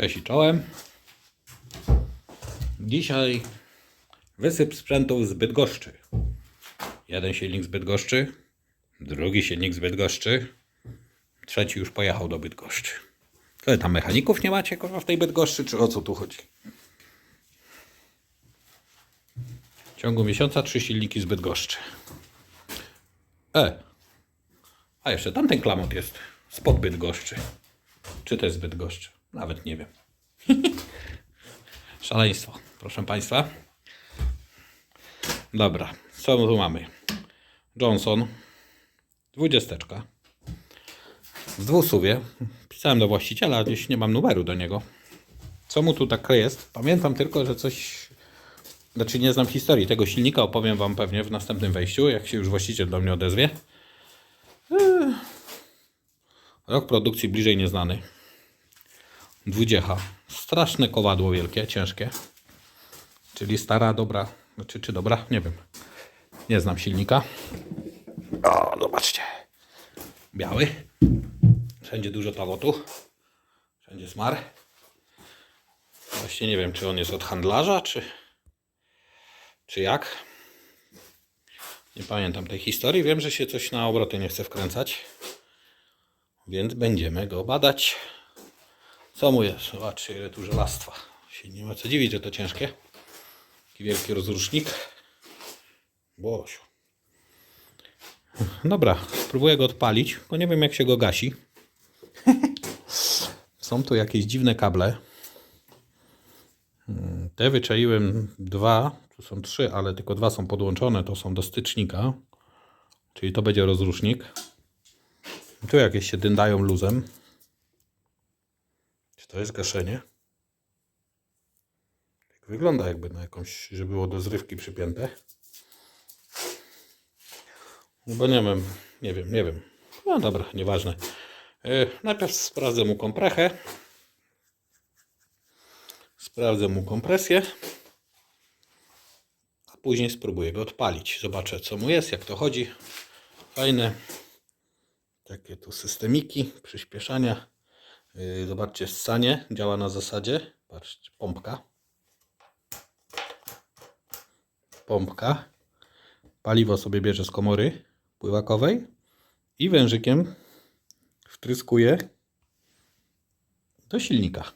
Cześć i czołem. Dzisiaj wysyp sprzętów z Bydgoszczy. Jeden silnik z Bydgoszczy, drugi silnik z Bydgoszczy, trzeci już pojechał do Bydgoszczy. Ale tam mechaników nie macie kurwa w tej Bydgoszczy, czy o co tu chodzi? W ciągu miesiąca trzy silniki z Bydgoszczy. E, a jeszcze tamten klamot jest spod Bydgoszczy. Czy to jest Bydgoszczy? Nawet nie wiem. Szaleństwo, proszę Państwa. Dobra, co tu mamy? Johnson, dwudziesteczka. W dwusuwie. Pisałem do właściciela, gdzieś nie mam numeru do niego. Co mu tu tak jest? Pamiętam tylko, że coś... Znaczy nie znam historii tego silnika, opowiem Wam pewnie w następnym wejściu, jak się już właściciel do mnie odezwie. Eee. Rok produkcji bliżej nieznany. Dwudziecha. Straszne kowadło wielkie, ciężkie. Czyli stara, dobra. Znaczy, czy dobra? Nie wiem. Nie znam silnika. O, zobaczcie. Biały. Wszędzie dużo tawotu. Wszędzie smar. Właśnie nie wiem, czy on jest od handlarza, czy, czy jak. Nie pamiętam tej historii. Wiem, że się coś na obroty nie chce wkręcać. Więc będziemy go badać. Co mu jest? Zobaczcie, ile tu żelastwa. Się nie ma co dziwić, że to ciężkie. Taki wielki rozrusznik. Bosiu. Dobra, spróbuję go odpalić, bo nie wiem jak się go gasi. Są tu jakieś dziwne kable. Hmm, Te wyczaiłem dwa, tu są trzy, ale tylko dwa są podłączone, to są do stycznika. Czyli to będzie rozrusznik. Tu jakieś się dyndają luzem. To jest gaszenie? Tak wygląda jakby na jakąś, że było do zrywki przypięte. Bo nie wiem, nie wiem, nie wiem. No dobra, nieważne. Yy, najpierw sprawdzę mu komprechę. Sprawdzę mu kompresję. A później spróbuję go odpalić. Zobaczę co mu jest, jak to chodzi. Fajne. Takie tu systemiki, przyspieszania. Yy, Zobaczcie, ssanie działa na zasadzie. Patrzcie, pompka. Pompka. Paliwo sobie bierze z komory pływakowej i wężykiem wtryskuje do silnika.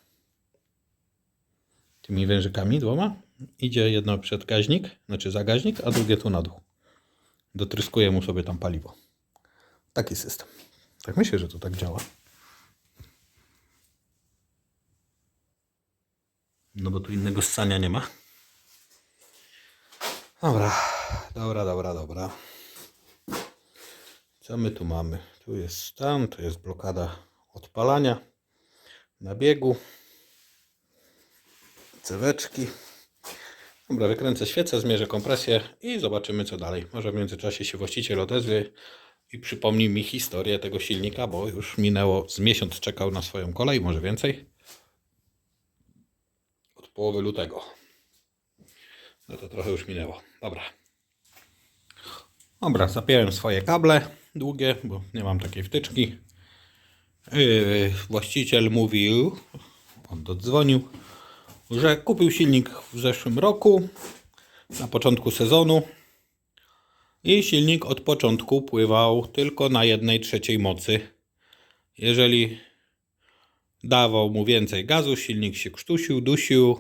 Tymi wężykami dwoma idzie jedno przed gaźnik, znaczy zagaźnik, a drugie tu na dół. Dotryskuje mu sobie tam paliwo. Taki system. Tak myślę, że to tak działa. No bo tu innego ssania nie ma. Dobra, dobra, dobra, dobra. Co my tu mamy? Tu jest stan, tu jest blokada odpalania na biegu. Ceweczki. Dobra, wykręcę świecę, zmierzę kompresję i zobaczymy co dalej. Może w międzyczasie się właściciel odezwie i przypomni mi historię tego silnika, bo już minęło z miesiąc czekał na swoją kolej, może więcej. Połowy lutego. No to trochę już minęło. Dobra. Dobra, zapiąłem swoje kable długie, bo nie mam takiej wtyczki. Yy, właściciel mówił, on dodzwonił, że kupił silnik w zeszłym roku, na początku sezonu. I silnik od początku pływał tylko na jednej trzeciej mocy. Jeżeli dawał mu więcej gazu, silnik się krztusił, dusił,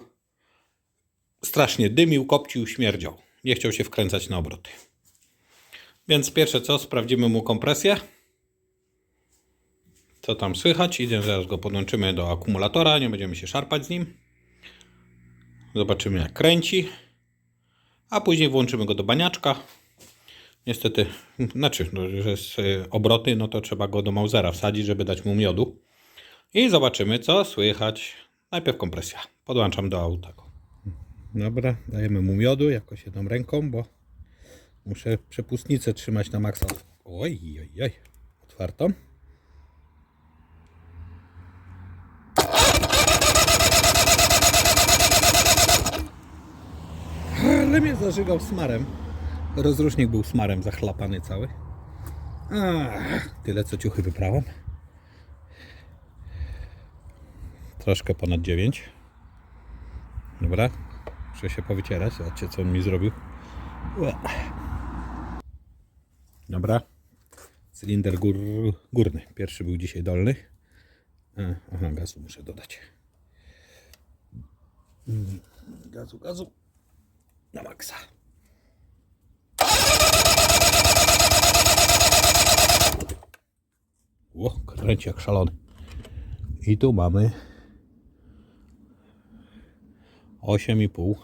strasznie dymił, kopcił, śmierdział. Nie chciał się wkręcać na obroty. Więc pierwsze co, sprawdzimy mu kompresję. Co tam słychać? Idę, zaraz go podłączymy do akumulatora, nie będziemy się szarpać z nim. Zobaczymy jak kręci. A później włączymy go do baniaczka. Niestety, znaczy, no, że jest y, obroty, no to trzeba go do Mausera wsadzić, żeby dać mu miodu. I zobaczymy, co słychać. Najpierw kompresja. Podłączam do auta. Dobra, dajemy mu miodu jakoś jedną ręką, bo muszę przepustnicę trzymać na maksa. Oj, oj, oj. Otwartą. Ale mnie zażygał smarem. Rozrusznik był smarem zachlapany cały. Ach, tyle co ciuchy wyprałem. Troszkę ponad 9. Dobra. Muszę się powycierać. Zobaczcie, co on mi zrobił. Dobra. Cylinder gór, górny. Pierwszy był dzisiaj dolny. E, Aha, gazu muszę dodać. Mm, Gazu, gazu. Na maksa. Ło, kręci jak szalony. I tu mamy 8,5.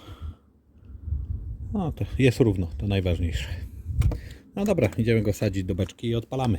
No to jest równo, to najważniejsze. No dobra, idziemy go sadzić do beczki i odpalamy.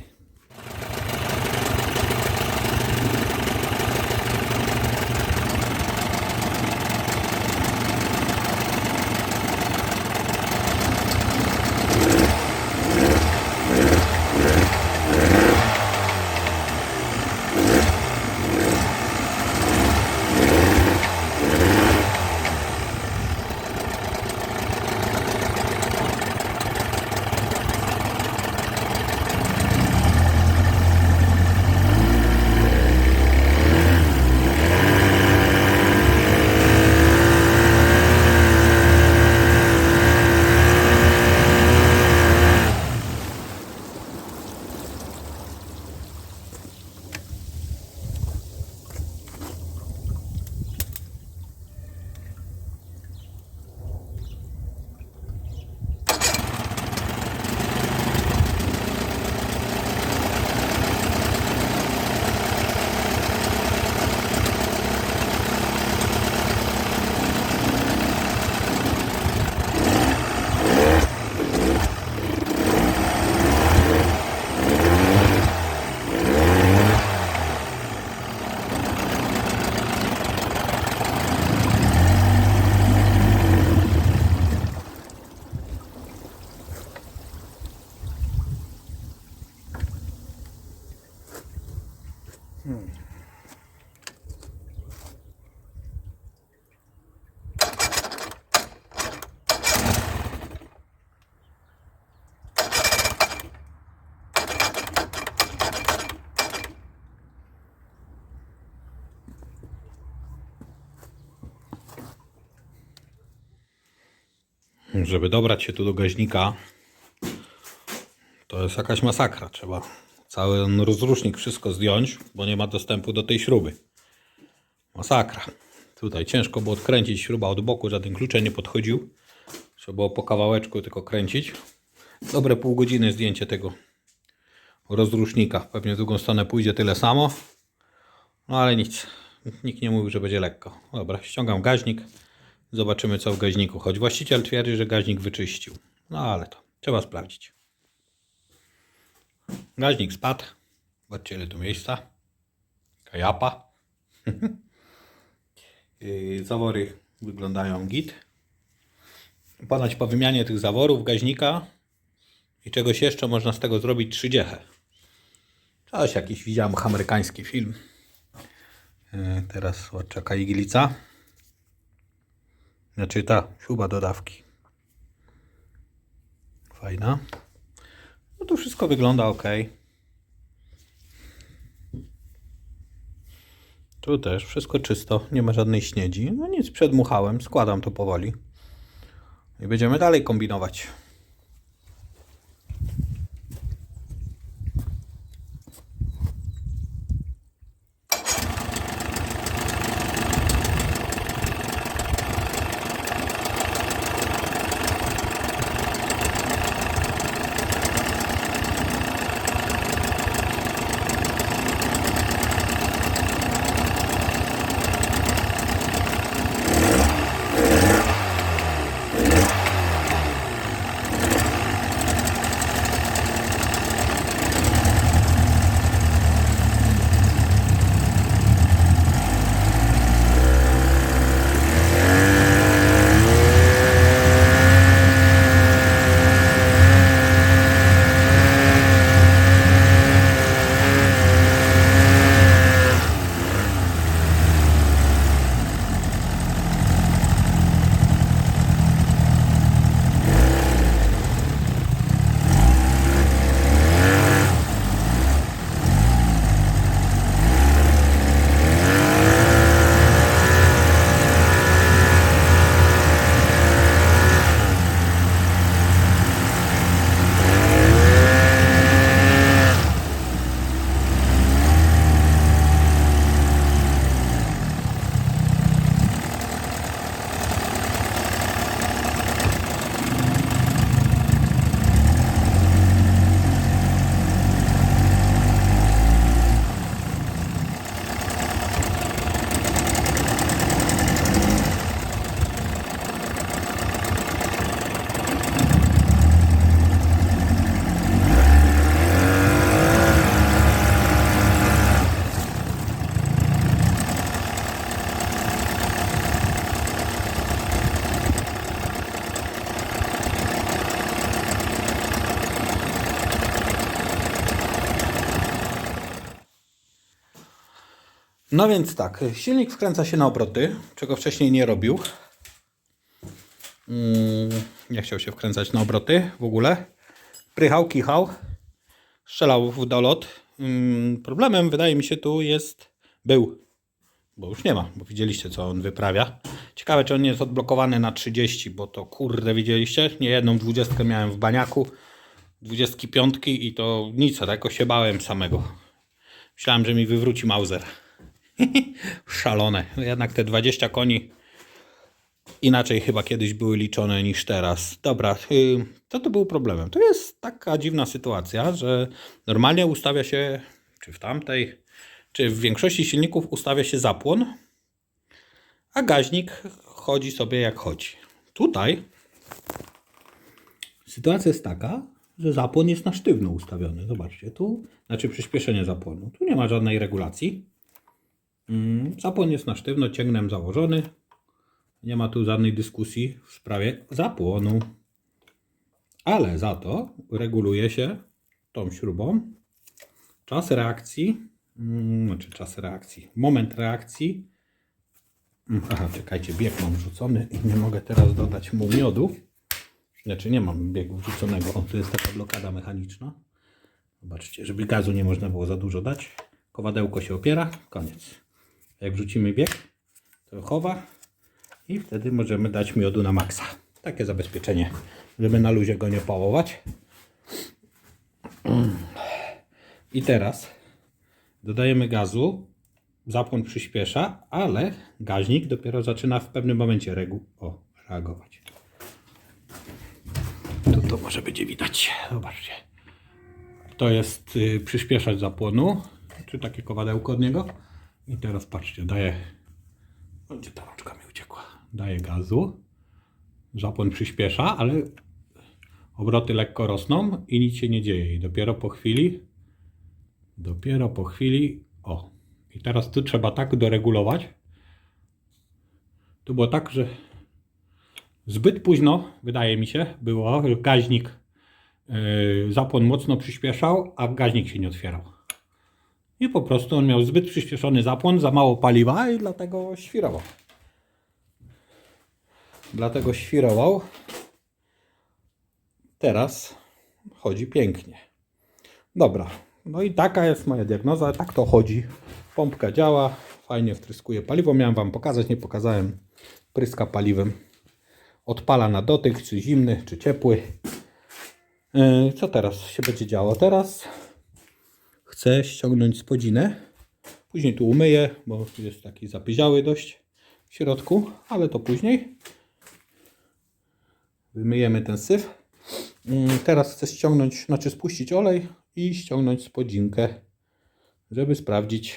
Żeby dobrać się tu do gaźnika, to jest jakaś masakra. Trzeba cały rozrusznik, wszystko zdjąć, bo nie ma dostępu do tej śruby. Masakra. Tutaj ciężko było odkręcić śruba od boku, żaden klucze nie podchodził. Trzeba było po kawałeczku tylko kręcić. Dobre pół godziny zdjęcie tego rozrusznika. Pewnie w drugą stronę pójdzie tyle samo. No ale nic. Nikt nie mówił, że będzie lekko. Dobra, ściągam gaźnik. Zobaczymy co w gaźniku. Choć właściciel twierdzi, że gaźnik wyczyścił. No ale to trzeba sprawdzić. Gaźnik spadł. Zobaczcie ile tu miejsca. Kajapa. Yy, Zawory wyglądają git. Ponoć po wymianie tych zaworów gaźnika i czegoś jeszcze można z tego zrobić trzydziechę. Coś jakiś widziałem amerykański film. Yy, Teraz odczeka iglica. Znaczy ta śruba dodawki. Fajna. No to wszystko wygląda ok. Tu też wszystko czysto, nie ma żadnej śniedzi. No nic, przedmuchałem, składam to powoli. I będziemy dalej kombinować. No więc tak, silnik wkręca się na obroty, czego wcześniej nie robił. Mm, Nie chciał się wkręcać na obroty w ogóle. Prychał, kichał, strzelał w dolot. Mm, Problemem wydaje mi się tu jest, był, bo już nie ma, bo widzieliście co on wyprawia. Ciekawe czy on jest odblokowany na 30, bo to kurde widzieliście, nie jedną dwudziestkę miałem w baniaku, dwudziestki piątki i to nic, tylko się bałem samego. Myślałem, że mi wywróci Mauser. Szalone. Jednak te 20 koni inaczej chyba kiedyś były liczone niż teraz. Dobra, y, co to był problemem? To jest taka dziwna sytuacja, że normalnie ustawia się, czy w tamtej, czy w większości silników ustawia się zapłon, a gaźnik chodzi sobie jak chodzi. Tutaj sytuacja jest taka, że zapłon jest na sztywno ustawiony. Zobaczcie, tu, znaczy przyspieszenie zapłonu. Tu nie ma żadnej regulacji. Mm, Zapłon jest na sztywno, cięgnem założony. Nie ma tu żadnej dyskusji w sprawie zapłonu. Ale za to reguluje się tą śrubą czas reakcji, mm, znaczy czas reakcji, moment reakcji. Mm, Aha, czekajcie, bieg mam wrzucony i nie mogę teraz dodać mu miodu. Znaczy nie mam biegu wrzuconego, o tu jest taka blokada mechaniczna. Zobaczcie, żeby gazu nie można było za dużo dać. Kowadełko się opiera, koniec. Jak wrzucimy bieg, to chowa i wtedy możemy dać miodu na maksa. Takie zabezpieczenie, żeby na luzie go nie pałować. I teraz dodajemy gazu, zapłon przyspiesza, ale gaźnik dopiero zaczyna w pewnym momencie regu o, reagować. Tu to może będzie widać. Zobaczcie. To jest y, zapłonu, czy takie kowadełko od niego. I teraz patrzcie, daję. Gdzie ta rączka mi uciekła? Daję gazu. Zapłon przyspiesza, ale obroty lekko rosną i nic się nie dzieje. I dopiero po chwili, dopiero po chwili, o. I teraz tu trzeba tak doregulować. Tu było tak, że zbyt późno, wydaje mi się, było gaźnik. Yy, zapłon mocno przyspieszał, a gaźnik się nie otwierał. I po prostu on miał zbyt przyspieszony zapłon, za mało paliwa i dlatego świrował. Dlatego świrował. Teraz chodzi pięknie. Dobra. No i taka jest moja diagnoza. Tak to chodzi. Pompka działa. Fajnie wtryskuje paliwo. Miałem Wam pokazać, nie pokazałem. Pryska paliwem. Odpala na dotyk, czy zimny, czy ciepły. Yy, Co teraz się będzie działo? Teraz chcę ściągnąć spodzinę. Później tu umyję, bo jest taki zapyziały dość w środku, ale to później. Wymyjemy ten syf. Mm, Teraz chcę ściągnąć, znaczy spuścić olej i ściągnąć spodzinkę, żeby sprawdzić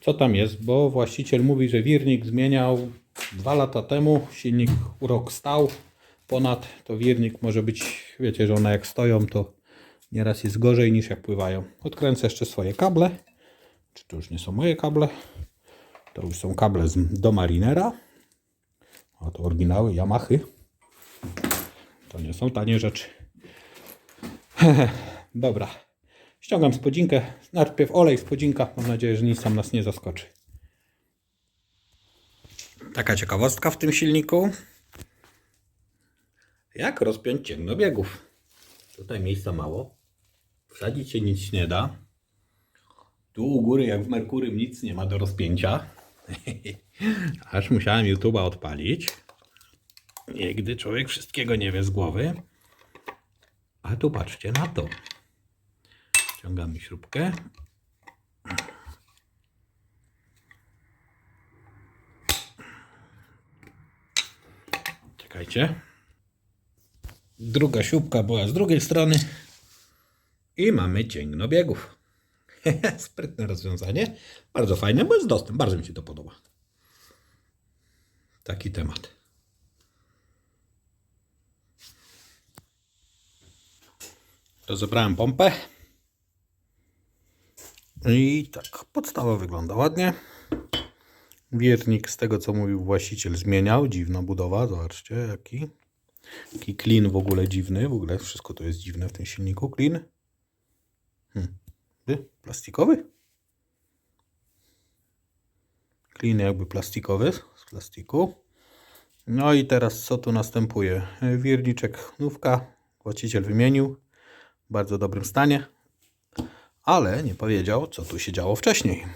co tam jest, bo właściciel mówi, że wirnik zmieniał dwa lata temu, silnik rok stał ponad, to wirnik może być, wiecie, że one jak stoją, to nieraz jest gorzej niż jak pływają. Odkręcę jeszcze swoje kable, czy to już nie są moje kable, to już są kable z, do Marinera, a to oryginały Yamahy, to nie są tanie rzeczy. Dobra, ściągam spodzinkę, najpierw olej, spodzinka, mam nadzieję, że nic tam nas nie zaskoczy. Taka ciekawostka w tym silniku. Jak rozpiąć cięgno biegów? Tutaj miejsca mało. Wsadzić się nic nie da. Tu u góry, jak w Merkurym, nic nie ma do rozpięcia. Aż musiałem YouTube'a odpalić. Nigdy człowiek wszystkiego nie wie z głowy. A tu patrzcie na to. Ciągamy śrubkę. Czekajcie. Druga śrubka była z drugiej strony. I mamy cięgno biegów. Sprytne rozwiązanie. Bardzo fajne, bo jest dostęp. Bardzo mi się to podoba. Taki temat. Rozebrałem pompę. I tak, podstawa wygląda ładnie. Wiernik, z tego co mówił właściciel, zmieniał. Dziwna budowa, zobaczcie jaki. Jaki klin w ogóle dziwny. W ogóle wszystko to jest dziwne w tym silniku. Klin. Hmm. Plastikowy? Klin jakby plastikowy, z plastiku. No i teraz co tu następuje? Wirniczek nówka, właściciel wymienił, w bardzo dobrym stanie, ale nie powiedział, co tu się działo wcześniej.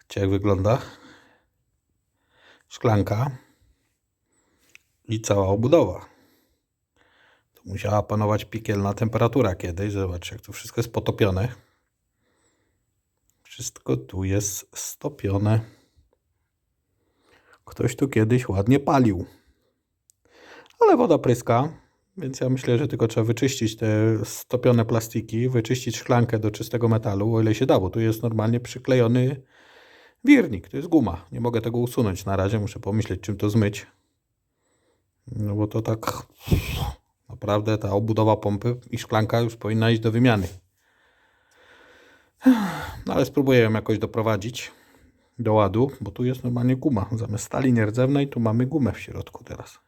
Wiecie, jak wygląda szklanka i cała obudowa. Tu musiała panować piekielna temperatura kiedyś. Zobaczcie, jak tu wszystko jest potopione. Wszystko tu jest stopione. Ktoś tu kiedyś ładnie palił. Ale woda pryska, więc ja myślę, że tylko trzeba wyczyścić te stopione plastiki, wyczyścić szklankę do czystego metalu, o ile się da, bo tu jest normalnie przyklejony wirnik, to jest guma. Nie mogę tego usunąć na razie, muszę pomyśleć, czym to zmyć. No bo to tak naprawdę ta obudowa pompy i szklanka już powinna iść do wymiany. No ale spróbuję ją jakoś doprowadzić do ładu, bo tu jest normalnie guma. Zamiast stali nierdzewnej tu mamy gumę w środku teraz.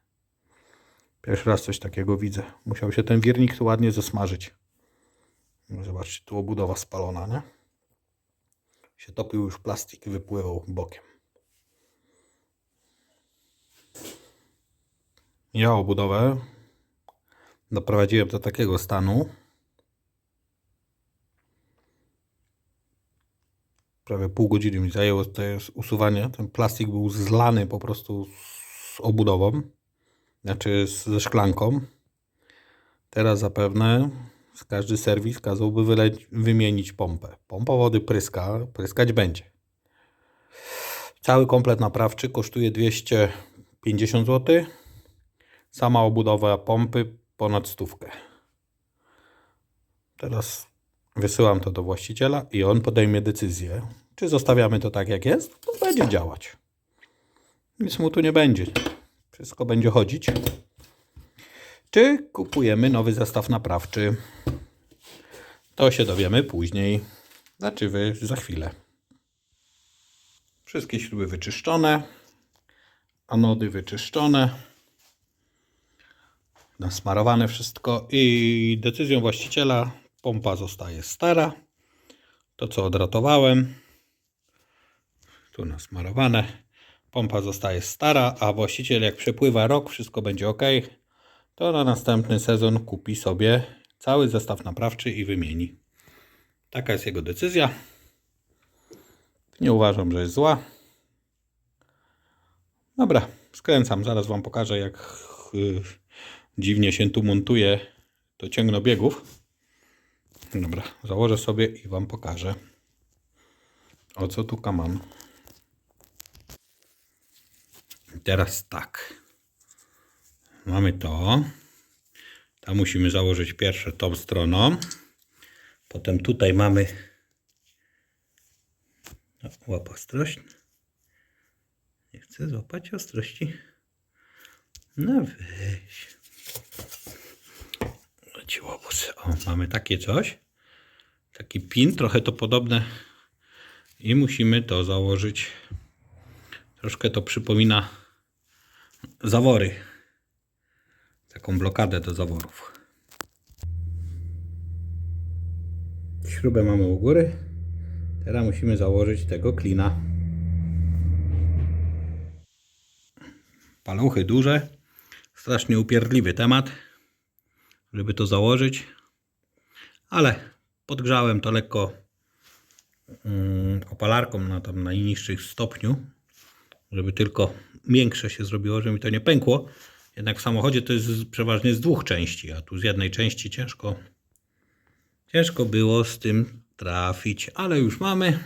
Pierwszy raz coś takiego widzę. Musiał się ten wirnik tu ładnie zasmażyć. No Zobaczcie, tu obudowa spalona, nie? Się topił już plastik i wypływał bokiem. Ja obudowę doprowadziłem do takiego stanu. Prawie pół godziny mi zajęło to jest usuwanie. Ten plastik był zlany po prostu z obudową, znaczy ze szklanką. Teraz zapewne każdy serwis kazałby wymienić pompę. Pompa wody pryska, pryskać będzie. Cały komplet naprawczy kosztuje 250 zł. Sama obudowa pompy ponad stówkę. Teraz wysyłam to do właściciela i on podejmie decyzję, czy zostawiamy to tak jak jest, to będzie działać. Nic mu tu nie będzie. Wszystko będzie chodzić. Czy kupujemy nowy zestaw naprawczy? To się dowiemy później. Znaczy wy za chwilę. Wszystkie śruby wyczyszczone. Anody wyczyszczone nasmarowane wszystko i decyzją właściciela pompa zostaje stara. To co odratowałem, tu nasmarowane, pompa zostaje stara, a właściciel jak przepływa rok, wszystko będzie ok, to na następny sezon kupi sobie cały zestaw naprawczy i wymieni. Taka jest jego decyzja. Nie uważam, że jest zła. Dobra, skręcam. Zaraz Wam pokażę, jak y, dziwnie się tu montuje to ciągno biegów. Dobra, założę sobie i Wam pokażę, o co tu mam. Teraz tak. Mamy to. Tam musimy założyć pierwsze tą stroną. Potem tutaj mamy łap ostrość. Nie chcę złapać ostrości. No weź. Leci łobuz. O, mamy takie coś. Taki pin, trochę to podobne. I musimy to założyć. Troszkę to przypomina zawory. Taką blokadę do zaworów. Śrubę mamy u góry. Teraz musimy założyć tego klina. Paluchy duże. Strasznie upierdliwy temat, żeby to założyć. Ale podgrzałem to lekko mm, opalarką na tam najniższych stopniu, żeby tylko miększe się zrobiło, żeby mi to nie pękło. Jednak w samochodzie to jest przeważnie z dwóch części, a tu z jednej części ciężko ciężko było z tym trafić, ale już mamy.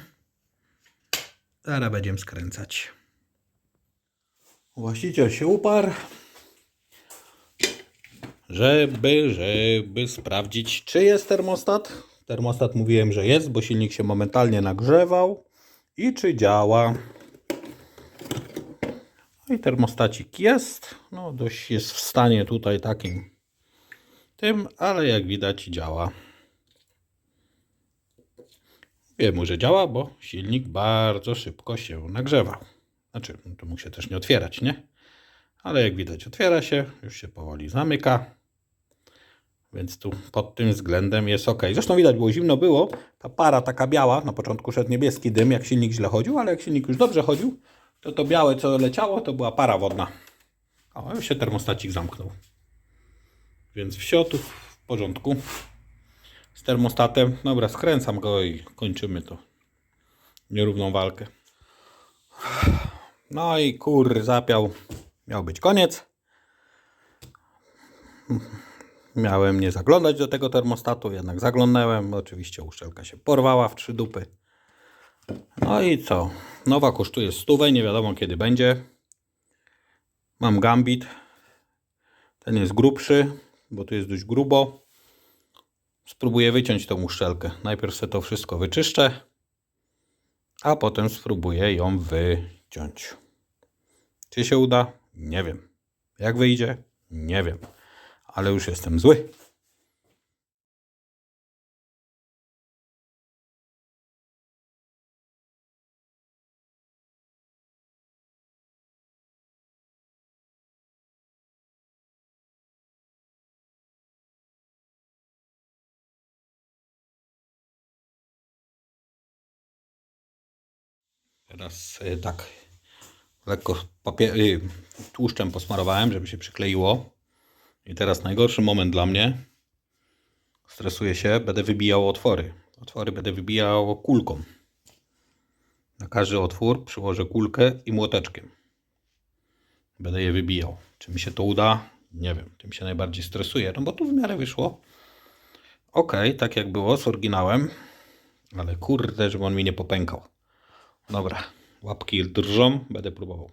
Zaraz będziemy skręcać. Właściciel się uparł, żeby, żeby sprawdzić, czy jest termostat. Termostat mówiłem, że jest, bo silnik się momentalnie nagrzewał i czy działa. No i termostacik jest. No dość jest w stanie tutaj takim tym, ale jak widać działa. Wiemy, że działa, bo silnik bardzo szybko się nagrzewał. Znaczy, to mógł się też nie otwierać, nie? Ale jak widać, otwiera się, już się powoli zamyka. Więc tu pod tym względem jest ok. Zresztą widać było, zimno było. Ta para taka biała, na początku szedł niebieski dym, jak silnik źle chodził, ale jak silnik już dobrze chodził, to to białe, co leciało, to była para wodna. O, już się termostacik zamknął. Więc wsio tu w porządku. Z termostatem. Dobra, skręcam go i kończymy to. Nierówną walkę. No i kur zapiał. Miał być koniec. Miałem nie zaglądać do tego termostatu, jednak zaglądnąłem. Oczywiście uszczelka się porwała w trzy dupy. No i co? Nowa kosztuje stówę, nie wiadomo kiedy będzie. Mam gambit. Ten jest grubszy, bo tu jest dość grubo. Spróbuję wyciąć tą uszczelkę. Najpierw sobie to wszystko wyczyszczę, a potem spróbuję ją wyciąć. Czy się uda? Nie wiem. Jak wyjdzie? Nie wiem. Ale już jestem zły. Teraz y, tak lekko papier- y, tłuszczem posmarowałem, żeby się przykleiło. I teraz najgorszy moment dla mnie. Stresuję się, będę wybijał otwory. Otwory będę wybijał kulką. Na każdy otwór przyłożę kulkę i młoteczkiem. Będę je wybijał. Czy mi się to uda? Nie wiem. Tym się najbardziej stresuję, no bo tu w miarę wyszło. Ok, tak jak było z oryginałem. Ale kurde, żeby on mi nie popękał. Dobra, Лапки держом, będę próbował.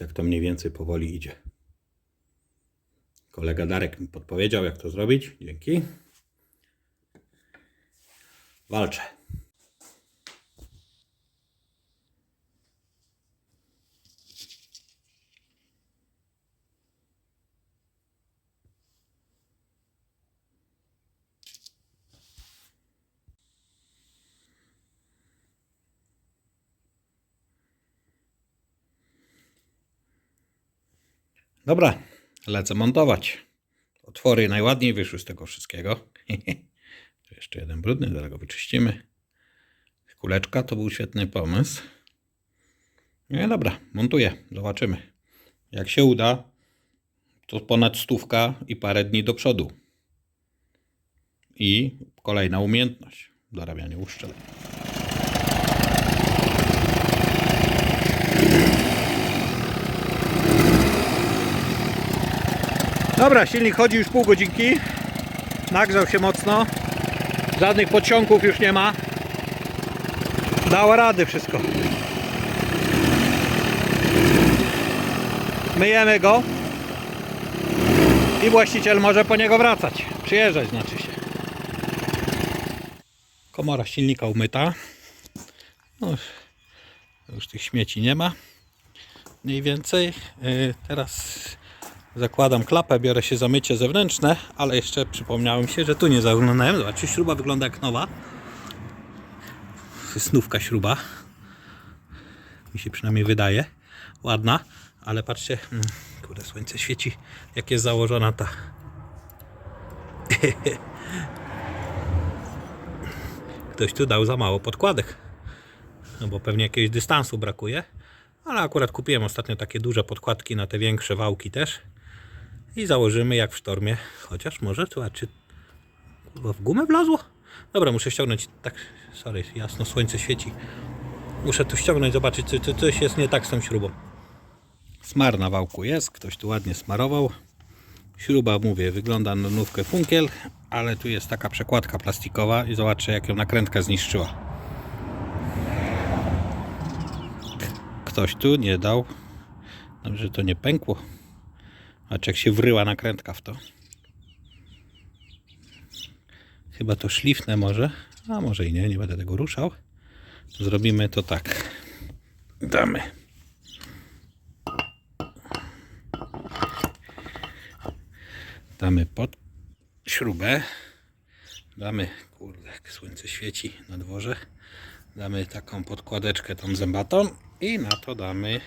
Tak to mniej więcej powoli idzie. Kolega Darek mi podpowiedział, jak to zrobić. Dzięki. Walczę. Dobra, lecę montować. Otwory najładniej wyszły z tego wszystkiego. tu jeszcze jeden brudny, zaraz go wyczyścimy. Kuleczka to był świetny pomysł. No dobra, montuję, zobaczymy. Jak się uda, to ponad stówka i parę dni do przodu. I kolejna umiejętność dorabiania uszczelek. Dobra, silnik chodzi już pół godzinki. Nagrzał się mocno. Żadnych podciągów już nie ma. Dało rady wszystko. Myjemy go. I właściciel może po niego wracać. Przyjeżdżać znaczy się. Komora silnika umyta. No, już tych śmieci nie ma. Mniej więcej. Yy, teraz Zakładam klapę, biorę się za mycie zewnętrzne, ale jeszcze przypomniałem się, że tu nie zaglądałem. Zobaczcie, śruba wygląda jak nowa. Snówka śruba. Mi się przynajmniej wydaje. Ładna, ale patrzcie, mm, kurde, słońce świeci, jak jest założona ta. Ktoś tu dał za mało podkładek. No bo pewnie jakiegoś dystansu brakuje. Ale akurat kupiłem ostatnio takie duże podkładki na te większe wałki też. I założymy jak w sztormie. Chociaż może, a czy w gumę wlazło? Dobra, muszę ściągnąć. Tak, sorry, jasno słońce świeci. Muszę tu ściągnąć, zobaczyć, czy, czy coś jest nie tak z tą śrubą. Smar na wałku jest, ktoś tu ładnie smarował. Śruba, mówię, wygląda na nówkę funkiel, ale tu jest taka przekładka plastikowa i zobaczcie, jak ją nakrętka zniszczyła. Ktoś tu nie dał. Dobrze, że to nie pękło. A jak się wryła nakrętka w to. Chyba to szlifne może. A może i nie, nie będę tego ruszał. Zrobimy to tak. Damy. Damy pod śrubę. Damy, kurde, jak słońce świeci na dworze. Damy taką podkładeczkę tą zębatą i na to damy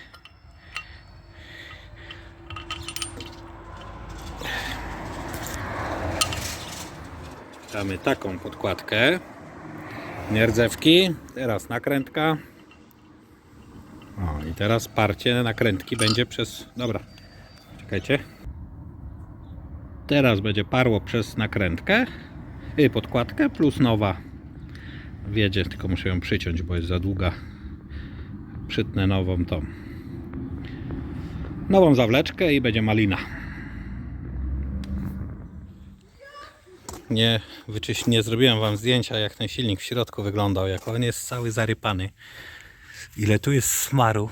damy taką podkładkę. Nierdzewki teraz nakrętka. O i teraz parcie nakrętki będzie przez dobra. Czekajcie. Teraz będzie parło przez nakrętkę. I podkładkę plus nowa. Wiedzie tylko muszę ją przyciąć bo jest za długa. Przytnę nową tą. Nową zawleczkę i będzie malina nie, wyczyś, nie zrobiłem wam zdjęcia jak ten silnik w środku wyglądał, jak on jest cały zarypany. Ile tu jest smaru.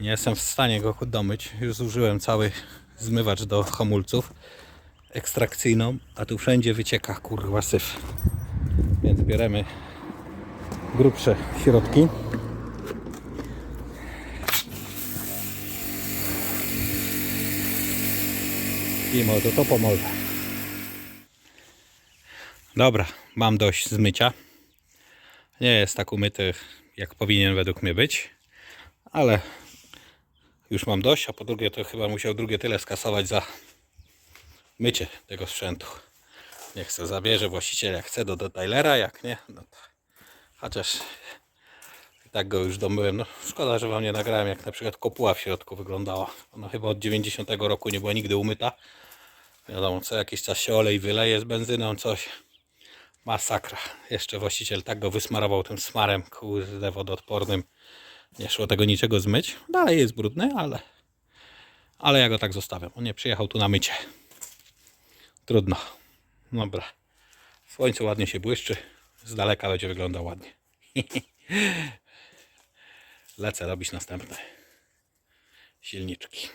Nie jestem w stanie go domyć. Już zużyłem cały zmywacz do hamulców ekstrakcyjną, a tu wszędzie wycieka kurwa syf. Więc bierzemy grubsze środki. I może to pomoże. Dobra, mam dość zmycia. Nie jest tak umyty, jak powinien według mnie być, ale już mam dość, a po drugie to chyba musiał drugie tyle skasować za mycie tego sprzętu. Niech se zabierze właściciel jak chce do detailera, jak nie, no to chociaż i tak go już domyłem. No, szkoda, że wam nie nagrałem jak na przykład kopuła w środku wyglądała. Ona chyba od 90 roku nie była nigdy umyta. Wiadomo, co jakiś czas się olej wyleje z benzyną, coś. Masakra. Jeszcze właściciel tak go wysmarował tym smarem, kurde, wodoodpornym. Nie szło tego niczego zmyć. Dalej jest brudny, ale, ale ja go tak zostawiam. On nie przyjechał tu na mycie. Trudno. Dobra. Słońce ładnie się błyszczy. Z daleka będzie wyglądał ładnie. Lecę robić następne silniczki.